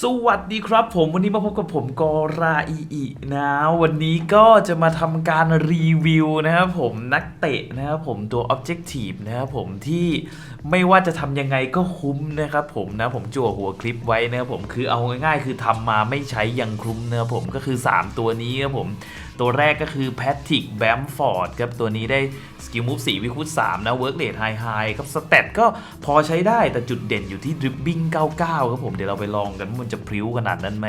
สวัสดีครับผมวันนี้มาพบกับผมกอราอีอีนะวันนี้ก็จะมาทำการรีวิวนะครับผมนักเตะนะครับผมตัว Objective นะครับผมที่ไม่ว่าจะทำยังไงก็คุ้มนะครับผมนะผมจั่วหัวคลิปไว้นะครับผมคือเอาง่ายๆ คือทำมาไม่ใช้ยังคุ้มนะครับผมก็คือ 3 ตัวนี้ครับผมตัวแรกก็คือแพทริกแบมฟอร์ดครับตัวนี้ได้สกิลมูฟ4วิคุต3นะเวิร์กเลดไฮไฮครับสเตตก็พอใช้ได้แต่จุดเด่นอยู่ที่ดริบบิ้ง99 ครับผมเดี๋ยวเราไปลองกันว่ามันจะพริ้วขนาดนั้นไหม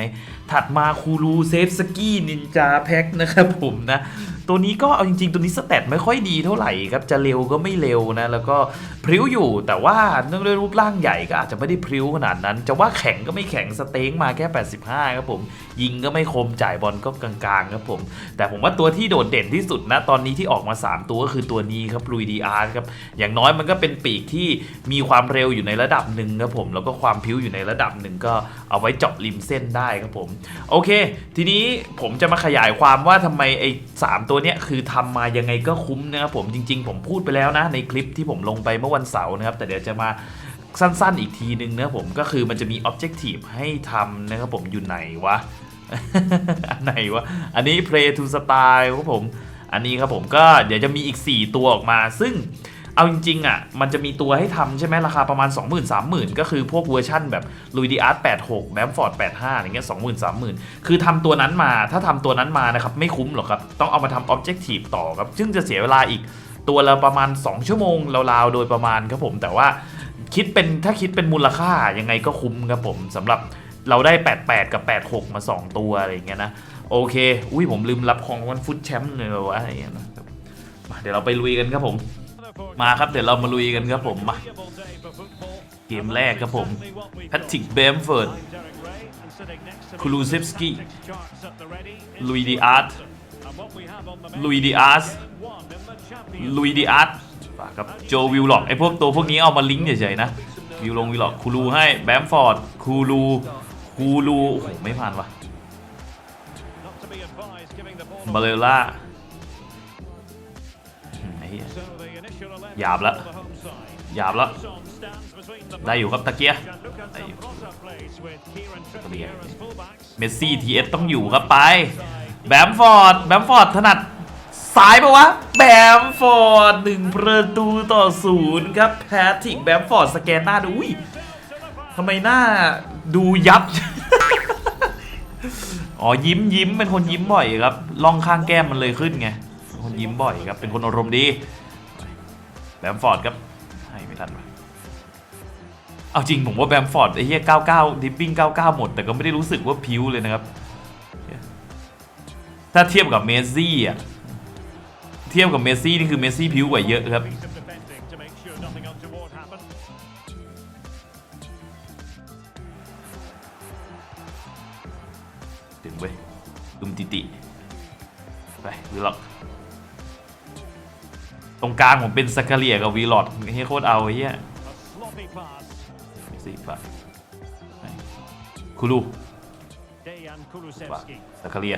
ถัดมาคูรูเซฟสกี้นินจาแพ็คนะครับผมนะตัวนี้ก็เอาจริงๆ ตัวนี้สเตตไม่ค่อยดีเท่าไหร่ครับจะเร็วก็ไม่เร็วนะ แล้วก็พริ้วอยู่แต่ว่าเนื่องด้วยรูปร่างใหญ่ก็อาจจะไม่ได้พริ้วขนาดนั้น จะว่าแข็งก็ไม่แข็งสเต็งมาแค่ 85 ครับผม ยิงก็ไม่คมจ่ายบอลก็กลางๆครับผม แต่ผมว่าตัวที่โดดเด่นที่สุดนะตอนนี้ที่ออกมา 3 ตัวก็คือตัวนี้ครับลุยดีอาร์ครับอย่างน้อยมันก็เป็นปีกที่มีความเร็วอยู่ในระดับหนึ่งครับผมแล้วก็ความพิ้วอยู่ในระดับหนึ่งก็เอาไว้เจาะริมเส้นได้ครับผมโอเค ทีนี้ผมจะมาขยายความว่าทำไมไอ้สามตัวัวเนี้ยคือทำมายังไงก็คุ้มนะครับผมจริง ๆ ผมพูดไปแล้วนะ ในคลิปที่ผมลงไปเมื่อวันเสาร์นะครับ แต่เดี๋ยวจะมาสั้นๆอีกทีนึงนะผมก็คือมันจะมี Objective ให้ทำนะครับผมอยู่ไหนวะ อันไหนวะ อันนี้ Play to Style ครับผม อันนี้ครับผมก็เดี๋ยวจะมีอีก 4 ตัวออกมา ซึ่ง เอาจริงๆอะมันจะมีตัวให้ทำใช่ไหมราคาประมาณ 20,000 30,000 ก็คือพวกเวอร์ชั่นแบบลุยดีอาร์ต86แบมฟอร์ด85อะไรเงี้ย20,000 30,000คือทำตัวนั้นมาถ้าทำตัวนั้นมานะครับไม่คุ้มหรอกครับ ต้องเอามาทำ Objective ต่อครับ ซึ่งจะเสียเวลาอีกตัวละประมาณ 2 ชั่วโมงราวๆโดยประมาณครับผมแต่ว่าคิดเป็นถ้าคิดเป็นมูลค่ายังไงก็คุ้มครับผมสำหรับเราได้ 88 กับ 86 มา 2 ตัวอะไรอย่างเงี้ยนะ โอเค อุ้ยผมลืมรับของวันฟุตแชมป์เลยวะอะไรอย่างเงี้ยนะครับมาเดี๋ยวเราไปลุยกันครับผม มาครับเดี๋ยวเรามาลุยกันครับผมมาเกมแรกครับผมแพทริกเบมเฟิร์ดคูลูเซฟสกี้ลุยดีอาร์ตลุยดีอาร์สลุยดีอาร์ตกับโจวิลล็อกไอพวกตัวพวกนี้เอามาลิงก์เฉยๆนะวิลลงวิลล็อกคูลูให้แบมฟอร์ดคูลูคูลูโอ้โหไม่ผ่านวะบาเลล่าไอ้เหยาบละหยาบแล้วได้อยู่ครับตะเกียได้อยู่ตะเกียเมสซี่ทีเอสต้องอยู่ครับไป แบมฟอร์ด แบมฟอร์ดถนัดซ้ายปะวะ แบมฟอร์ดหนึ่งประตูต่อศูนย์ครับ แพทริกแบมฟอร์ดสแกนหน้าดูอุ้ยทำไมหน้าดูยับ อ๋อยิ้มยิ้มเป็นคนยิ้มบ่อยครับล่องข้างแก้มมันเลยขึ้นไงเป็นคนยิ้มบ่อยครับเป็นคนอารมณ์ดี แบมฟอร์ดครับให้ไม่ทันวะเอาจริงผมว่าแบมฟอร์ดไอ้เหี้ย99ดิปปิ้ง99 หมด แต่ก็ไม่ได้รู้สึกว่าพิ้วเลยนะครับ ถ้าเทียบกับเมสซี่อะ เทียบกับเมสซี่นี่คือเมสซี่พิ้วกว่าเยอะครับ ตรงกลางผมเป็นสกาเลียกับวีลอดเฮียโคตรเอาไอ้เฮียสี่ปะคูลูปะสกาเลีย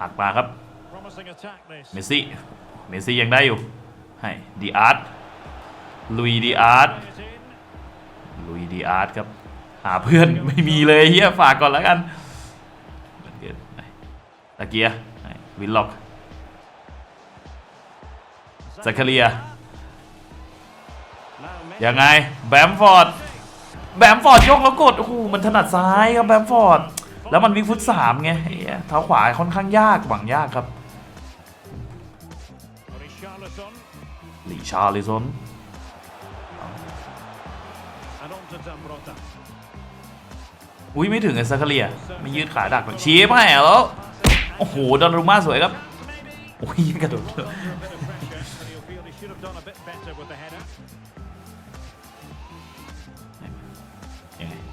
อัดมาครับ เมสซี่ เมสซี่ยังได้อยู่ ให้ดีอาร์ตลุยดีอาร์ตลุยดีอาร์ตครับ หาเพื่อนไม่มีเลยเฮียฝากก่อนแล้วกันตะเกียวินล็อก ซัคคาเรียยังไง แบมฟอร์ด แบมฟอร์ดยกแล้วกดโอ้โหมันถนัดซ้ายครับแบมฟอร์ด แล้วมันวิ่งฟุตสามไงเท้าขวาค่อนข้างยากหวังยากครับลีชาลิซอนอุ้ยไม่ถึงไอ้ซัคคาเรียไม่ยืดขาดักชี้ไม่แล้ว โอ้โหดอนรูมาสวยครับ โอ้ยกระโดด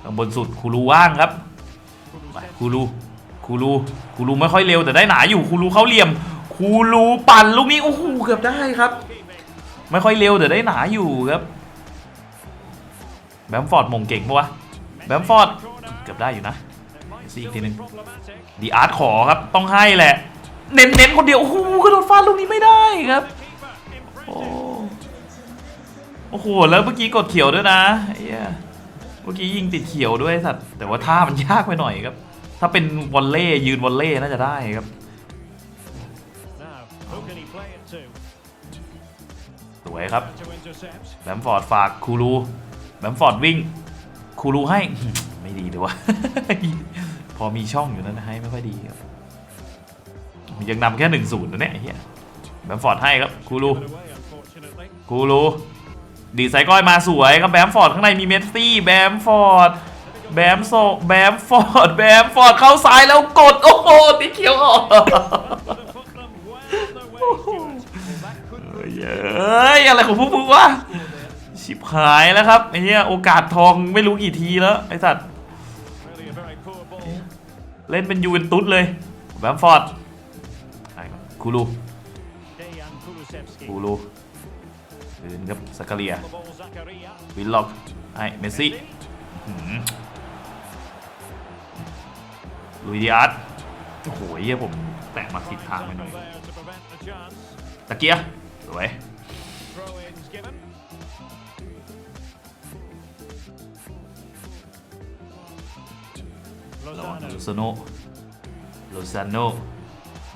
ข้างบนสุดคูรูว่างครับคูรูคูรูคูรูไม่ค่อยเร็วแต่ได้หนาอยู่คูรูเข้าเหลี่ยมคูรูปั่นลูกนี้โอ้โหเกือบได้ครับ ไม่ค่อยเร็วแต่ได้หนาอยู่ครับแบมฟอร์ดมงเก่งปะวะแบมฟอร์ดเกือบได้อยู่นะซีอีกทีหนึงดีอาร์ตขอครับต้องให้แหละ เน้นเน้นๆคนเดียวโอ้โหกระโดดฟาดลูกนี้ไม่ได้ครับโอ้โหแล้วเมื่อกี้กดเขียวด้วยนะไอ้เหี้ย เมื่อกี้ยิงติดเขียวด้วยสัตว์แต่ว่าท่ามันยากไปหน่อยครับ ถ้าเป็นวอลเล่ยืนวอลเล่น่าจะได้ครับสวยครับแบมฟอร์ดฝากคูรูแบมฟอร์ดวิ่งคูรูให้ไม่ดีเลยวะพอมีช่องอยู่นั่นให้ไม่ค่อยดีครับยังนำแค่หนึ่งศูนย์นะเนี่ยเฮียแบมฟอร์ดให้ครับคูรูคูรู ดีไซก้อยมาสวยครับแบมฟอร์ดข้างในมีเมสซี่แบมฟอร์ดแบมโซแบมฟอร์ดแบมฟอร์ดเข้าซ้ายแล้วกด โอ้โหติดเขียวออกเอ้ยอะไรของพวกมึงวะชิบหายแล้วครับไอ้เหี้ยโอกาสทองไม่รู้กี่ทีแล้วไอ้สัตว์เล่นเป็นยูเวนตุสเลยแบมฟอร์ดใช่ครับคูรู คืนครับสกเลีย วิลล็อกไอ้เมสซี่ลุยดิอาร์ตโอ้โหเหี้ยผมแตะมาผิดทางไปหน่อยตะเกียสวยระวังโลซาโนโลซาโน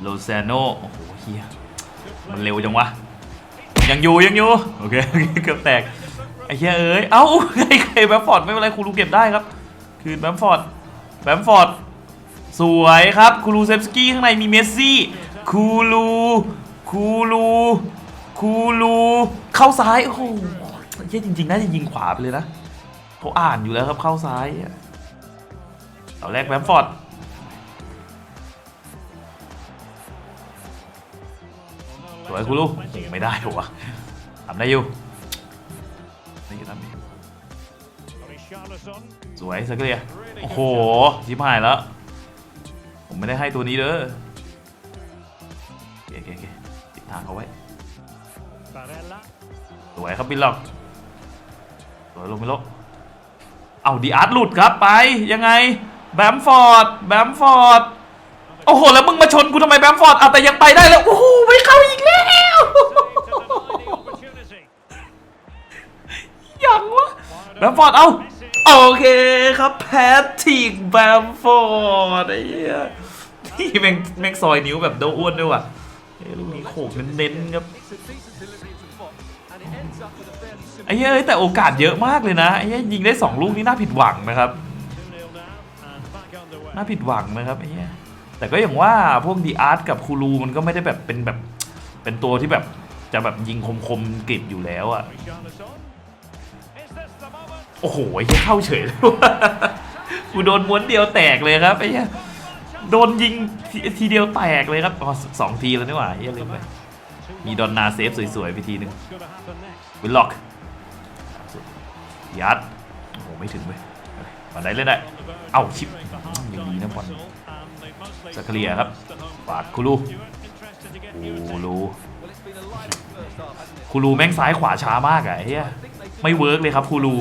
โลซาโนโอ้โหเฮียมันเร็วจังวะ ยังอยู่ยังอยู่โอเคเคเกือบแตกไอ้เฮียเอ้ยเอ้าใครใครแบมฟอร์ดไม่เป็นไรครูรูเก็บได้ครับ คืนแบมฟอร์ดแบมฟอร์ดสวยครับคูรูเซฟสกี้ข้างในมีเมสซี่คูรูคูรูคูรูเข้าซ้ายโอ้โหเฮียจริงๆน่าจะยิงขวาไปเลยนะเขาอ่านอยู่แล้วครับเข้าซ้ายเอาแรกแบมฟอร์ด วยคูรูโอ้ไม่ได้หรอวะทำได้อยู่นี่ทำดี Richarlison. สวยสักเรียโอ้โหชิบหายแล้ว ผมไม่ได้ให้ตัวนี้เด้อโอเคโอเคติดทางเขาไว้ สวยครับบิลล็อกสวยลงไปลกเอาดีอาร์ตหลุดครับไปยังไงแบมฟอร์ดแบมฟอร์ด โอ้โห แล้วมึงมาชนกูทำไมแบมฟอร์ดเอาแต่ยังไปได้แล้ว โอ้โห ไม่เข้าอีกแล้ว ยังวะ แบมฟอร์ด เอา โอเคครับ แพทริกแบมฟอร์ดไอ้เหี้ยนี่แม่งแม่งซอยนิ้วแบบโดอ้วนด้วยว่ะเอ้ยลูกนี้โขกเน้นๆครับ ไอ้เหี้ยแต่โอกาสเยอะมากเลยนะ ไอ้เหี้ยยิงได้ 2 ลูกนี่น่าผิดหวังนะครับ น่าผิดหวังนะครับไอ้เหี้ย แต่ก็อย่างว่าพวกดีอาร์ตกับคูรูมันก็ไม่ได้แบบเป็นแบบเป็นตัวที่แบบจะแบบยิงคมๆกริบอยู่แล้วอะ Richarlison. Is this the moment? โอ้โหไอ้เข้าเฉยเลยว่ะกูโดนม้วนเดียวแตกเลยครับไอ้เหี้ยโดนยิงทีทีเดียวแตกเลยครับอ๋อสองทีแล้วนี่หว่าเหี้ยลืมไปมีดอนนาเซฟสวยๆไปทีหนึงวิลล็อกยัดโอ้โหไม่ถึงเว้ยมาได้เล่นได้ On the verge Ау, of chip. entering the Nhìn half-time gì nó còn- whistle, and they've mostly สกเลียครับ lost the home ฝากคูรูคูรูคูรูแม่งซ้ายขวาช้ามากอะเฮียไม่เวิร์กเลยครับคูรู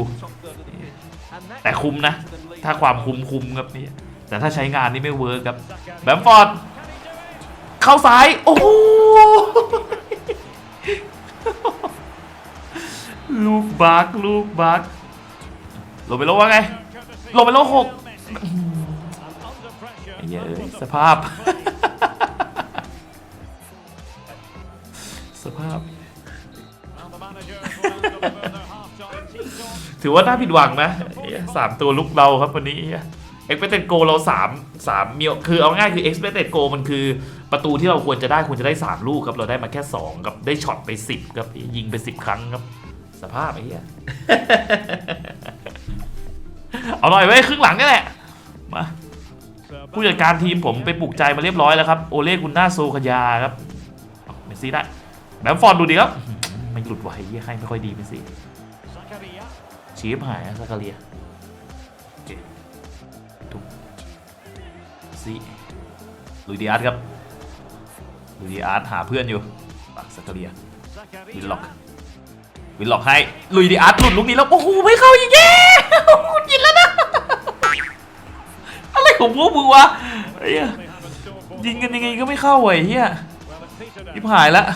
แต่คุมนะ ถ้าความคุมคุมครับนี่แต่ถ้าใช้งานนี่ไม่เวิร์กครับแบมฟอร์ดเข้าซ้าย โอ้โหลูกบักลูกบักลงไปโลว่าไงลงไปโลหก สภาพ สภาพ And the manager has wound up about their half-time team talk. ถือว่าน่าผิดหวังนะไอ้เหี้ยสามตัวลุกเราครับวันนี้เอ็กซ์เพ d โกเราสามสามมีคือเอาง่ายคือ expected goal มันคือประตูที่เราควรจะได้ควรจะได้ 3 ลูกครับ เราได้มาแค่ 2 ครับได้ช็อตไป 10 ครับ ยิงไป 10 ครั้งครับ สภาพไอ้เหี้ยเอาหน่อยไว้ยครึ่งหลังนี่แหละ มา So ผู้จัดการทีมผมไปปลุกใจมาเรียบร้อยแล้วครับ โอเล่กุนน่าโซคยาครับเมสซี่ได้แบมฟอร์ดดูดีครับไม่หลุดไหวให้ไม่ค่อยดีเมสซี่ชีฟหายซากาเรียทุกซีลุยดิอาร์ตครับลุยดิอาร์ตหาเพื่อนอยู่ปักซากาเรียวินล็อกวินล็อกให้ลุยดิอาร์ตหลุดลูกนี้แล้วโอ้โหไม่เข้ายิงแย่ยิงแล้ว ของพวกมึงวะไอ้เหี้ยยิงกันยังไงก็ไม่เข้าเว้เฮียยิบหายแล้ว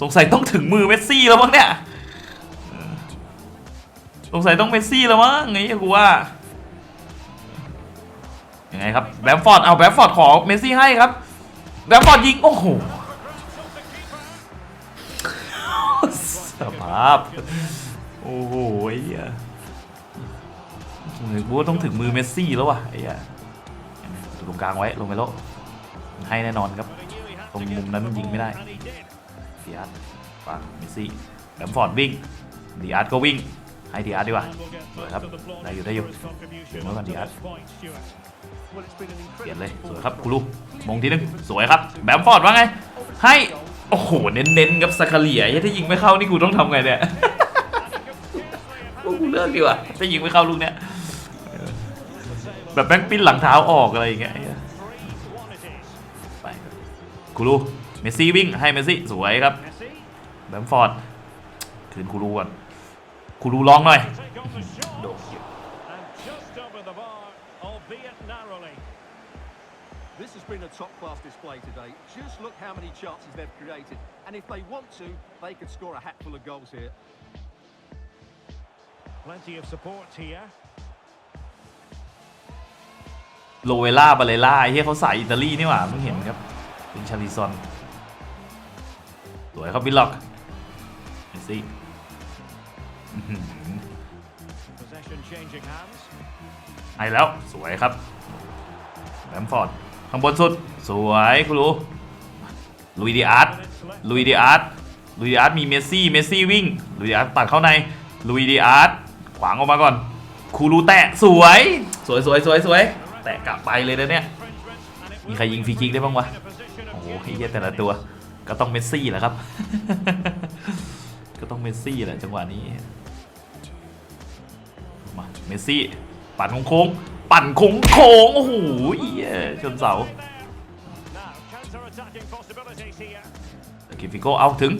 สงสัยต้องถึงมือเมสซี่แล้วมั้งเนี่ยสงสัยต้องเมสซี่แล้วมั้งไงกูว่ายังไงครับแบมฟอร์ดเอาแบมฟอร์ดขอเมสซี่ให้ครับแบมฟอร์ดยิงโอ้โหสภาพโอ้โหไอ้เหี้ยกูว่าต้องถึงมือเมสซี่แล้วว่ะไอ้เหี้ย ตรงกลางไว้ลงไปแล้วให้แน่นอนครับ ตรงมุมนั้นยิงไม่ได้เดีอาร์ตฝากเมสซี่แบมฟอร์ดวิ่งเดีอาร์ตก็วิ่งให้ดีอาร์ตดีกว่าสวยครับ ได้อยู่ได้อยู่เดี๋ยวเมื่อก่อนดีอาร์ตเปลี่ยนเลยสวยครับกูรูมงทีนึงสวยครับ แบมฟอร์ดว่าไง ให้ โอ้โห เน้นๆครับสคาเลียถ้ายิงไม่เข้านี่กูต้องทำไงเนี่ยกูเลือกดีกว่าถ้ายิงไม่เข้าลูกเนี้ย แบบแม่งปิ้นหลังเท้าออกอะไรอย่างเงี้ยไปกูรูเมสซี่วิ่งให้เมสซี่สวยครับแบมฟอร์ดคืนกูรูก่อนกูรูลองหน่อยโดดเกี่ยว And just over the bar, albeit narrowly. This has been a top-class display today. Just look how many chances they've created. And if they want to, they could score a hatful of goals here. Plenty of support here. โลเวล่าบาเลล่าไอ้เฮียเขาใส่อิตาลีนี่หว่าเพิ่งเห็นครับเป็นชาลิซอนสวยครับวิลล็อกเมสซี่อื้อหือ Possession changing hands. ให้แล้วสวยครับแบมฟอร์ดข้างบนสุด สวยคุณรู้ลุยดีอาร์ตลุยดีอาร์ตลุยดีอาร์ตมีเมสซี่เมสซี่วิ่งลุยดีอาร์ตตัดเข้าในลุยดีอาร์ตขวางออกมาก่อนคูรูแตะสวย สวยสวยสวยสวยแตะกลับไปเลยนะเนี่ย มีใครยิงฟรีคิกได้บ้างวะ โอ้โหไอ้เหี้ยแต่ละตัว ก็ต้องเมสซี่แหละครับ ก็ต้องเมสซี่แหละจังหวะนี้ มาเมสซี่ ปั่นโค้งปั่นโค้งโค้งโอ้โหเหี้ยชนเสากิฟิโก้เอาถึง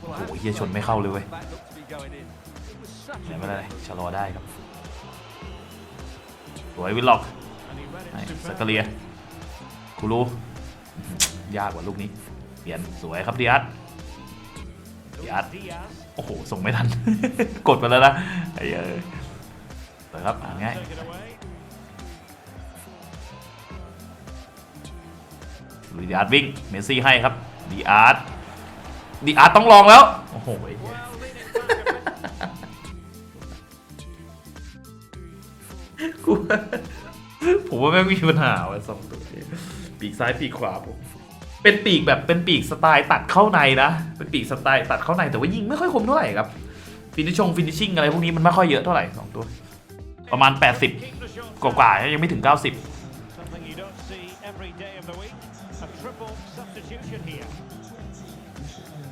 โอ้โหเหี้ยชนไม่เข้าเลยเว้ยไม่เป็นไรชะลอได้ครับสวยวิลล็อก ให้สกเลียคูรูยากกว่าลูกนี้ เปลี่ยนสวยครับดิอาร์ตดิอาร์ตโอ้โห ส่งไม่ทัน กดไปแล้วนะไอ้เอ้ยเปิดครับง่ายดีอาร์ตวิ่ง เมสซี่ให้ครับดีอาร์ตดีอาร์ตต้องลองแล้ว โอ้โห ว่าแม่งมีปัญหาว่ะสองตัวนี้ปีกซ้ายปีกขวาผมเป็นปีกแบบเป็นปีกสไตล์ตัดเข้าในนะ เป็นปีกสไตล์ตัดเข้าในแต่ว่ายิงไม่ค่อยคมเท่าไหร่ครับ ฟินิชงฟินิชชิ่งอะไรพวกนี้มันไม่ค่อยเยอะเท่าไหร่สองตัว ประมาณ 80 กว่าๆยังไม่ถึง 90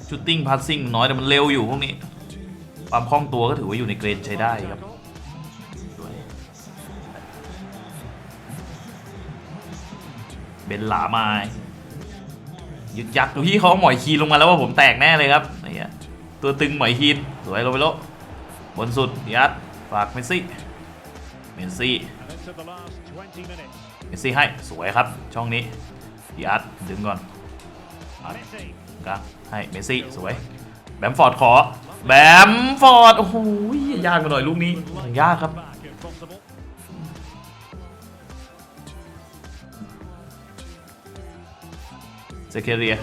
ชูตติ้งพาสซิ่งน้อยแต่มันเร็วอยู่พวกนี้ ความคล่องตัวก็ถือว่าอยู่ในเกรนใช้ได้ครับ เบนหลามายึกยักดูพี่เขาหมอยคีนลงมาแล้วว่าผมแตกแน่เลยครับไอ้เหี้ยตัวตึงหมอยคีนสวยลงไปโลบนสุดดิอัดฝากเมสซี่เมสซี่เมสซี่ให้สวยครับ ช่องนี้ดิอัดดึงก่อนอัด Messi. กลางให้เมสซี่สวยแบมฟอร์ดขอแบมฟอร์ดโอ้โหยากไปหน่อยลูกนี้ยากครับ เซเคเรีย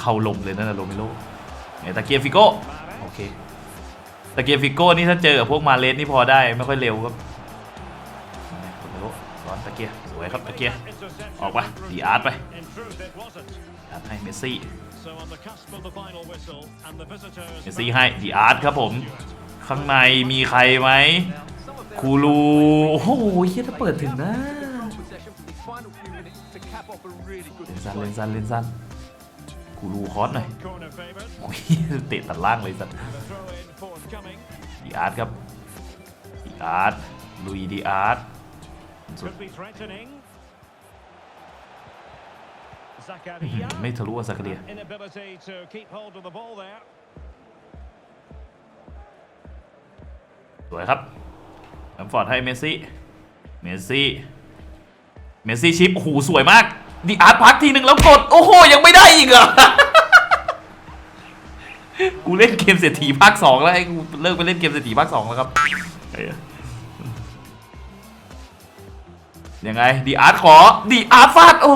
เข้าลมเลยนั่นนะโรเมโลเนี่ยตะเกียฟิโก้โอเคตะเกียฟิโก้นี่ถ้าเจอกับพวกมาเลสนี่พอได้ไม่ค่อยเร็วครับโรเมโลร้อนตะเกียสวยครับตะเกียออกไปดีอาร์ตไปอาร์ตให้เมสซี่เมสซี่ให้ดีอาร์ตครับผม ข้างในมีใครไหมคูรูโอ้โหเฮียถ้าเปิดถึงนะ really good เลนซันเลนซันเลนกูรูคอสหน่อยโอ้ยเตะตัดล่างเลยสัตว์ The throw in forthcoming. ดีอาร์ตครับดีอาร์ตลุยดีอาร์ต Could be threatening. อื้อหือ Zakaria. ไม่ทะลุอะสักเดียสวยครับแลมฟอร์ดให้เมสซี่ เมสซี่ เมสซี่ชิปโอ้โหสวยมาก ดีอาร์ตพักทีหนึ่งแล้วกด โอ้โห ยังไม่ได้อีกเหรอ กูเล่นเกมเศรษฐีภาคสองแล้วไอ้กูเลิกไปเล่นเกมเศรษฐีภาคสองแล้วครับยังไงดีอาร์ตขอดีอาร์ตฟาดโอ้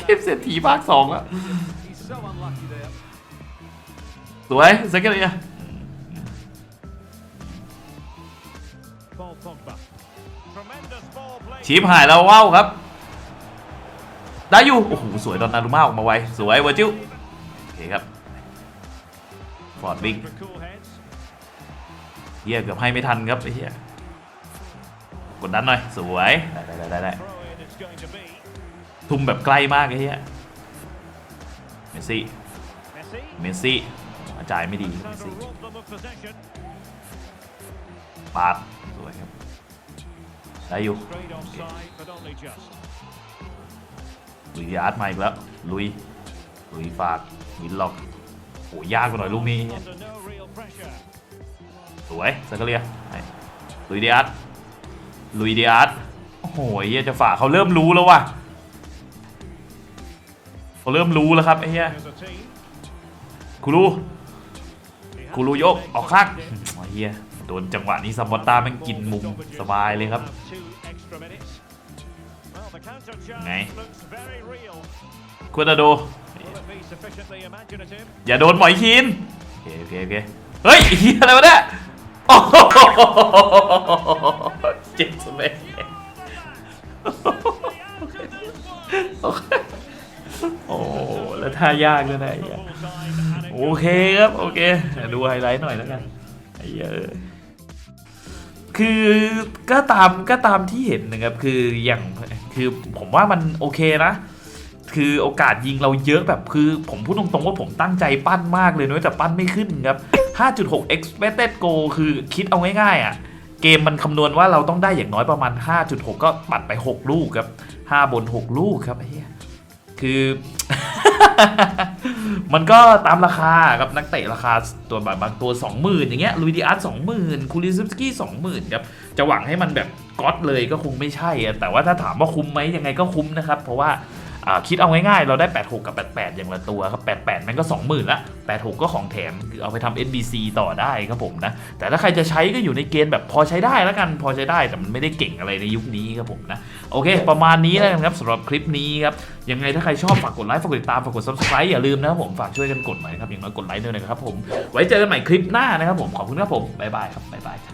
เกมเศรษฐีภาคสองแล้วสวยสักแค่นี้ ชิปหายแล้วว้าวครับ ได้อยู่ โอ้โห สวยดอนนารุมาออกมาไว สวยเวอร์จิวโอเคครับ ฟอร์ดวิ่งเฮียเกือบให้ไม่ทันครับไอ้เฮียกดดันหน่อย สวย ได้ได้ได้ได้ทุ่มแบบใกล้มากไอ้เฮียเมสซี่ เมสซี่จ่ายไม่ดี เมสซี่ปาดสวยครับ ได้อยู่ลุยอาร์ตมาอีกแล้ว ลุย ลุยฝากวินล็อกโหยากไปหน่อยลูกนี้ สวยสักเรียลุยเดียร์ลุยเดียร์โอ้โหเฮียจะฝ่าเขาเริ่มรู้แล้วว่ะเขาเริ่มรู้แล้วครับไอ้เฮียคูรูคูรูยกออกข้างเฮีย โดนจังหวะนี้ซัมบอตตาแม่งกินมุมสบายเลยครับ Have two extra minutes. Well, the counter chance Này. looks very real. ควรจะดู Will it be sufficiently imaginative? อย่าโดนหมอยคินโอเคโอเคโอเคเฮ้ยเฮียอะไรวะเนี่ยโอ้โหเจ็บสุดเลยโอเคโอ้แล้วท่ายากด้วยนะไอ้เหี้ย Full time and it โอเคครับ โอเค ดูไฮไลท์หน่อยแล้วกันไอ้เหี้ยเอะ คือก็ตามก็ตามที่เห็นนะครับคืออย่างคือผมว่ามันโอเคนะ คือโอกาสยิงเราเยอะแบบคือผมพูดตรงๆว่าผมตั้งใจปั้นมากเลยนะแต่ปั้นไม่ขึ้นครับ 5.6 expected goal คือคิดเอาง่ายๆอะเกมมันคำนวณว่าเราต้องได้อย่างน้อยประมาณ 5.6 ก็ปัดไป 6 ลูกครับ 5 บน 6 ลูกครับเหี้ยคือ มันก็ตามราคาครับนักเตะราคาตัวบางตัว 20,000 อย่างเงี้ยลุยดิอาร์ต20,000คูลิซิฟสกี้สองหมื่นครับจะหวังให้มันแบบก๊อตเลยก็คงไม่ใช่แต่ว่าถ้าถามว่าคุ้มไหมยังไงก็คุ้มนะครับ เพราะว่า คิดเอาง่ายๆ เราได้ 86 กับ 88 อย่างละตัวครับ 88 มันก็ 20,000 ละ 86 ก็ของแถมคือเอาไปทำ NBC ต่อได้ครับผมนะ แต่ถ้าใครจะใช้ก็อยู่ในเกณฑ์แบบพอใช้ได้แล้วกัน พอใช้ได้ แต่มันไม่ได้เก่งอะไรในยุคนี้ครับผมนะ โอเค ประมาณนี้แล้วกันครับสำหรับคลิปนี้ครับ ยังไงถ้าใครชอบฝากกดไลค์ ฝากกดติดตาม ฝากกด subscribe อย่าลืมนะครับผม ฝากช่วยกันกดหน่อยครับ อย่างน้อยกดไลค์ด้วยนะครับผม ไว้เจอกันใหม่คลิปหน้านะครับผม ขอบคุณครับผม บ๊ายบายครับบ๊ายบายครับ